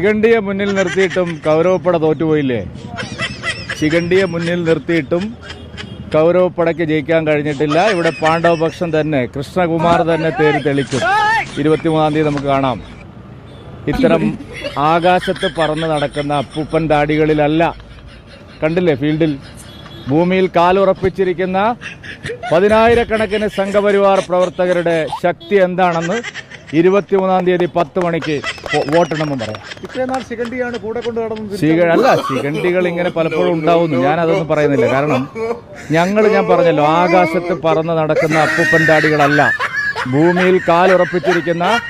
ശിഖണ്ഡിയെ മുന്നിൽ നിർത്തിയിട്ടും കൗരവപ്പട തോറ്റുപോയില്ലേ? ശിഖണ്ഡിയെ മുന്നിൽ നിർത്തിയിട്ടും കൗരവപ്പടയ്ക്ക് ജയിക്കാൻ കഴിഞ്ഞിട്ടില്ല. ഇവിടെ പാണ്ഡവപക്ഷം തന്നെ കൃഷ്ണകുമാർ തന്നെ തേരി തെളിക്കും. ഇരുപത്തിമൂന്നാം തീയതി നമുക്ക് കാണാം. ഇത്തരം ആകാശത്ത് പറന്ന് നടക്കുന്ന അപ്പൂപ്പൻ ദാടികളിലല്ല കണ്ടില്ലേ ഫീൽഡിൽ? ഭൂമിയിൽ കാലുറപ്പിച്ചിരിക്കുന്ന പതിനായിരക്കണക്കിന് സംഘപരിവാർ പ്രവർത്തകരുടെ ശക്തി എന്താണെന്ന്? ഇരുപത്തിമൂന്നാം തീയതി പത്ത് മണിക്ക് വോ- വോട്ടെണ്ണുമ്പോൾ പറയാം. ശിഖ അല്ല ശിഖണ്ഡികൾ ഇങ്ങനെ പലപ്പോഴും ഉണ്ടാവുന്നു. ഞാൻ അതൊന്നും പറയുന്നില്ല. കാരണം ഞങ്ങൾ ഞാൻ പറഞ്ഞല്ലോ ആകാശത്ത് പറന്ന് നടക്കുന്ന അപ്പൂപ്പൻ ദാടികളല്ല ഭൂമിയിൽ കാലുറപ്പിച്ചിരിക്കുന്ന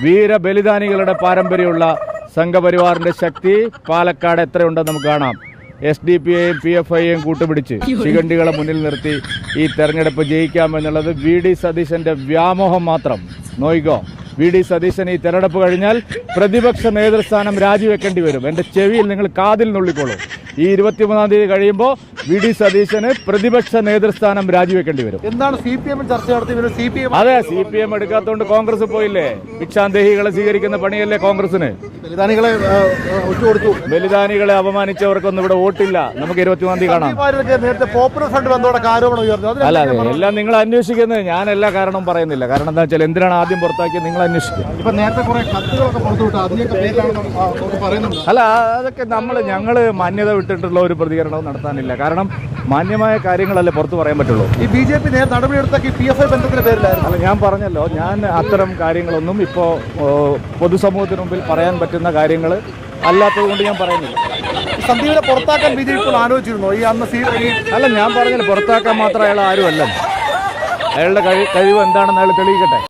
വീരബലിദാനികളുടെ പാരമ്പര്യമുള്ള സംഘപരിവാറിന്റെ ശക്തി പാലക്കാട് എത്രയുണ്ടെന്ന് നമുക്ക് കാണാം. എസ് ഡി പി ഐയും പി എഫ് ഐയും കൂട്ടുപിടിച്ച് ശിഖണ്ഡികളെ മുന്നിൽ നിർത്തി ഈ തെരഞ്ഞെടുപ്പ് ജയിക്കാമെന്നുള്ളത് വി. ഡി. സതീശന്റെ വ്യാമോഹം മാത്രം. നോയിക്കോ? വി ഡി സതീശൻ ഈ തെരഞ്ഞെടുപ്പ് കഴിഞ്ഞാൽ പ്രതിപക്ഷ നേതൃസ്ഥാനം രാജിവെക്കേണ്ടി വരും. എന്റെ ചെവിയിൽ നിങ്ങൾ കാതിൽ നുള്ളിക്കോളൂ. ഈ ഇരുപത്തിമൂന്നാം തീയതി കഴിയുമ്പോൾ വി ഡി സതീശന് പ്രതിപക്ഷ നേതൃസ്ഥാനം രാജിവെക്കേണ്ടി വരും. എന്താണ് സി പി എം ചർച്ച നടത്തി? സി പി എം അതെ സി പി എം എടുക്കാത്തതുകൊണ്ട് കോൺഗ്രസ് പോയില്ലേ? ഭിക്ഷാന്തേഹികളെ സ്വീകരിക്കുന്ന പണിയല്ലേ കോൺഗ്രസിന് ബലിദാനികളെ ഒറ്റുകൊടുത്തു. ബലിദാനികളെ അപമാനിച്ചവർക്കൊന്നും ഇവിടെ വോട്ടില്ല. നമുക്ക് ഇരുപത്തിമൂന്നാം തീയതി കാണാം. നേരത്തെ പോപ്പുലർ ഫ്രണ്ട് ബന്ധോടൊക്കെ ആരോപണം ഉയർന്നു. അല്ല അതെ എല്ലാം നിങ്ങൾ അന്വേഷിക്കുന്നത്. ഞാൻ എല്ലാ കാരണവും പറയുന്നില്ല. കാരണം എന്താ വെച്ചാൽ എന്തിനാണ് ആദ്യം പുറത്താക്കിയത് നിങ്ങൾ അന്വേഷിക്കുക. ഇപ്പൊ നേരത്തെ കുറെ കത്തുകളൊക്കെ പുറത്തുവിട്ടു. അതിന്റെയൊക്കെ പേരിലാണ് ഒക്കെ അല്ല അതൊക്കെ നമ്മൾ ഞങ്ങൾ മാന്യത വിട്ടിട്ടുള്ള ഒരു പ്രതികരണവും നടത്താനില്ല. കാരണം മാന്യമായ കാര്യങ്ങളല്ലേ പുറത്തു പറയാൻ പറ്റുള്ളൂ. ഈ ബി ജെ പി നേരെ നടപടിയെടുത്തൊക്കെ പി എഫ് ഐ ബന്ധത്തിന്റെ പേരിലായിരുന്നു. അല്ല ഞാൻ പറഞ്ഞല്ലോ ഞാൻ അത്തരം കാര്യങ്ങളൊന്നും ഇപ്പോൾ പൊതുസമൂഹത്തിന് മുമ്പിൽ പറയാൻ പറ്റുന്ന കാര്യങ്ങൾ അല്ലാത്തത് കൊണ്ട് ഞാൻ പറയുന്നില്ല. സന്ദീപിനെ പുറത്താക്കാൻ ബി ജെ പി ഇപ്പോൾ ആലോചിച്ചിരുന്നു? ഈ അന്ന് സി അല്ല ഞാൻ പറഞ്ഞില്ല പുറത്താക്കാൻ മാത്രം അയാൾ ആരുമല്ല. അയാളുടെ കഴിവ് എന്താണെന്ന് അയാൾ തെളിയിക്കട്ടെ.